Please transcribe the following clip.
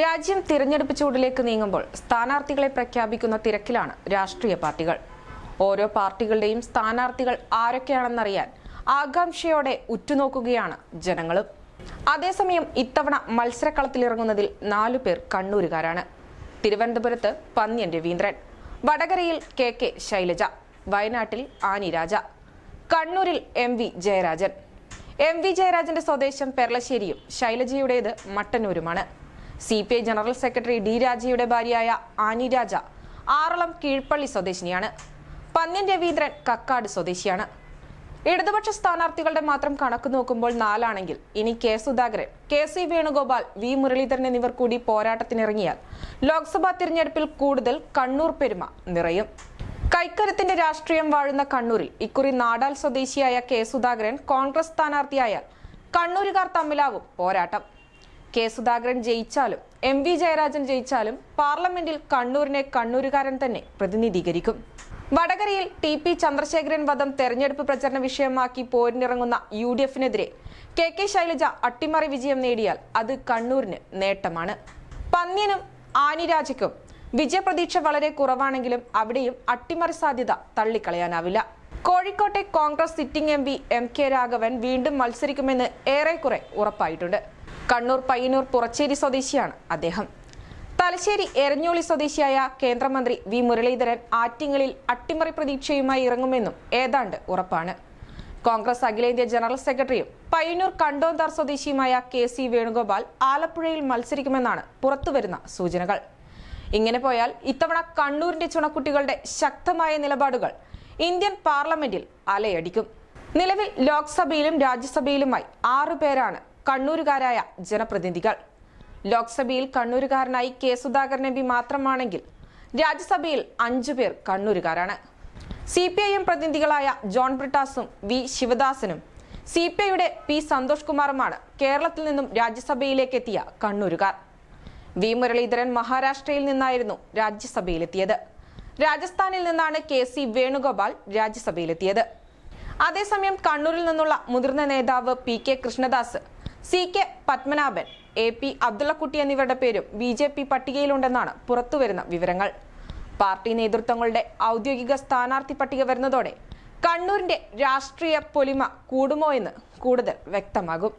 രാജ്യം തിരഞ്ഞെടുപ്പ് ചൂടിലേക്ക് നീങ്ങുമ്പോൾ സ്ഥാനാർത്ഥികളെ പ്രഖ്യാപിക്കുന്ന തിരക്കിലാണ് രാഷ്ട്രീയ പാർട്ടികൾ. ഓരോ പാർട്ടികളുടെയും സ്ഥാനാർത്ഥികൾ ആരൊക്കെയാണെന്നറിയാൻ ആകാംക്ഷയോടെ ഉറ്റുനോക്കുകയാണ് ജനങ്ങളും. അതേസമയം ഇത്തവണ മത്സരക്കളത്തിലിറങ്ങുന്നതിൽ നാലു പേർ കണ്ണൂരുകാരാണ്. തിരുവനന്തപുരത്ത് പന്ന്യൻ രവീന്ദ്രൻ വടകരയിൽ കെ കെ ശൈലജ വയനാട്ടിൽ ആനി രാജ കണ്ണൂരിൽ M V Jayarajan. M V ജയരാജന്റെ സ്വദേശം പെർളശ്ശേരിയും ശൈലജയുടേത് മട്ടന്നൂരുമാണ്. C P I general secretary D രാജയുടെ ഭാര്യയായ ആനി രാജ ആറളം കീഴ്പള്ളി സ്വദേശിനിയാണ്. പന്ന്യൻ രവീന്ദ്രൻ കക്കാട് സ്വദേശിയാണ്. ഇടതുപക്ഷ സ്ഥാനാർത്ഥികളുടെ മാത്രം കണക്ക് നോക്കുമ്പോൾ നാലാണെങ്കിൽ ഇനി K Sudhakaran K C Venugopal V Muraleedharan എന്നിവർ കൂടി പോരാട്ടത്തിനിറങ്ങിയാൽ ലോക്സഭാ തിരഞ്ഞെടുപ്പിൽ കൂടുതൽ കണ്ണൂർ പെരുമ നിറയും. കൈക്കരത്തിന്റെ രാഷ്ട്രീയം വാഴുന്ന കണ്ണൂരിൽ ഇക്കുറി നാടാൽ സ്വദേശിയായ കെ സുധാകരൻ കോൺഗ്രസ് സ്ഥാനാർത്ഥിയായാൽ കണ്ണൂരുകാർ തമ്മിലാവും പോരാട്ടം. കെ സുധാകരൻ ജയിച്ചാലും എം വി ജയരാജൻ ജയിച്ചാലും പാർലമെന്റിൽ കണ്ണൂരിനെ കണ്ണൂരുകാരൻ തന്നെ പ്രതിനിധീകരിക്കും. വടകരയിൽ ടി പി ചന്ദ്രശേഖരൻ വധം തെരഞ്ഞെടുപ്പ് പ്രചരണ വിഷയമാക്കി പോരിനിറങ്ങുന്ന യു ഡി എഫിനെതിരെ കെ കെ ശൈലജ അട്ടിമറി വിജയം നേടിയാൽ അത് കണ്ണൂരിന് നേട്ടമാണ്. പന്ന്യനും ആനിരാജയ്ക്കും വിജയപ്രതീക്ഷ വളരെ കുറവാണെങ്കിലും അവിടെയും അട്ടിമറി സാധ്യത തള്ളിക്കളയാനാവില്ല. കോഴിക്കോട്ടെ Congress sitting M P M K Raghavan വീണ്ടും മത്സരിക്കുമെന്ന് ഏറെക്കുറെ ഉറപ്പായിട്ടുണ്ട്. കണ്ണൂർ പയ്യന്നൂർ പുറച്ചേരി സ്വദേശിയാണ് അദ്ദേഹം. തലശ്ശേരി എരഞ്ഞോളി സ്വദേശിയായ കേന്ദ്രമന്ത്രി വി മുരളീധരൻ ആറ്റിങ്ങലിൽ അട്ടിമറി പ്രതീക്ഷയുമായി ഇറങ്ങുമെന്നും ഏതാണ്ട് ഉറപ്പാണ്. കോൺഗ്രസ് അഖിലേന്ത്യാ ജനറൽ സെക്രട്ടറിയും പയ്യന്നൂർ കണ്ടോന്താർ സ്വദേശിയുമായ കെ സി വേണുഗോപാൽ ആലപ്പുഴയിൽ മത്സരിക്കുമെന്നാണ് പുറത്തുവരുന്ന സൂചനകൾ. ഇങ്ങനെ പോയാൽ ഇത്തവണ കണ്ണൂരിന്റെ ചുണക്കുട്ടികളുടെ ശക്തമായ നിലപാടുകൾ ഇന്ത്യൻ പാർലമെന്റിൽ അലയടിക്കും. നിലവിൽ ലോക്സഭയിലും രാജ്യസഭയിലുമായി ആറു പേരാണ് കണ്ണൂരുകാരായ ജനപ്രതിനിധികൾ. ലോക്സഭയിൽ കണ്ണൂരുകാരനായി കെ സുധാകരൻ എം പി മാത്രമാണെങ്കിൽ രാജ്യസഭയിൽ അഞ്ചു പേർ കണ്ണൂരുകാരാണ്. സി പി ഐ എം പ്രതിനിധികളായ ജോൺ ബ്രിട്ടാസും വി ശിവദാസനും സി പി ഐയുടെ പി സന്തോഷ് കുമാറുമാണ് കേരളത്തിൽ നിന്നും രാജ്യസഭയിലേക്ക് എത്തിയ കണ്ണൂരുകാർ. വി മുരളീധരൻ മഹാരാഷ്ട്രയിൽ നിന്നായിരുന്നു രാജ്യസഭയിലെത്തിയത്. രാജസ്ഥാനിൽ നിന്നാണ് കെ സി വേണുഗോപാൽ രാജ്യസഭയിലെത്തിയത്. അതേസമയം കണ്ണൂരിൽ നിന്നുള്ള മുതിർന്ന നേതാവ് P K Krishnadas C K Padmanabhan A P Abdullakutty എന്നിവരുടെ പേരും ബി ജെ പി പട്ടികയിലുണ്ടെന്നാണ് പുറത്തുവരുന്ന വിവരങ്ങൾ. പാർട്ടി നേതൃത്വങ്ങളുടെ ഔദ്യോഗിക സ്ഥാനാർത്ഥി പട്ടിക വരുന്നതോടെ കണ്ണൂരിന്റെ രാഷ്ട്രീയ പൊലിമ കൂടുമോ എന്ന് കൂടുതൽ വ്യക്തമാകും.